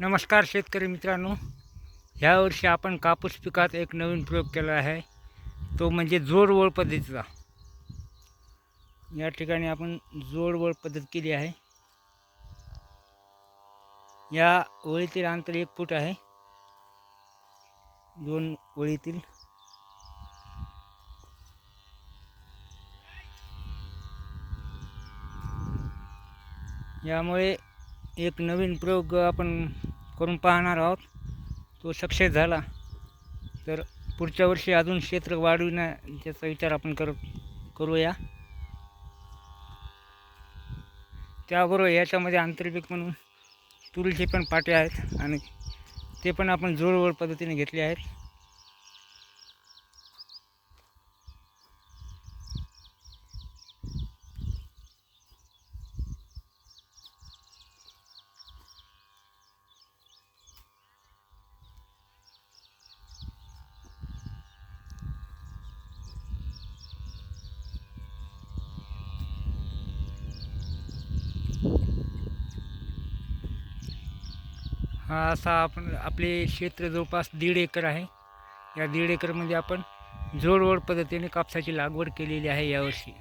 नमस्कार शेतकरी मित्रांनो. ह्या वर्षी आपण कापूस पिकात एक नवीन प्रयोग केला आहे. तो म्हणजे जोडवळ पद्धतीचा. या ठिकाणी आपण जोडवळ पद्धत केली आहे. या ओळीतील अंतर एक फूट आहे. दोन ओळीतील यामुळे एक नवीन प्रयोग आपण करून पाहणार आहोत. तो सक्सेस झाला. तर पुढच्या वर्षी अजून क्षेत्र वाढविण्याचा विचार आपण कर करूया. त्याबरोबर याच्यामध्ये आंतरपीक म्हणून तुरीचे पण पाटे आहेत आणि ते पण आपण जोडवळ पद्धतीने घेतले आहेत. असा आपण आपले क्षेत्र जवळपास दीड एकर आहे. या दीड एकरमध्ये आपण जोडवड पद्धतीने कापसाची लागवड केलेली आहे यावर्षी.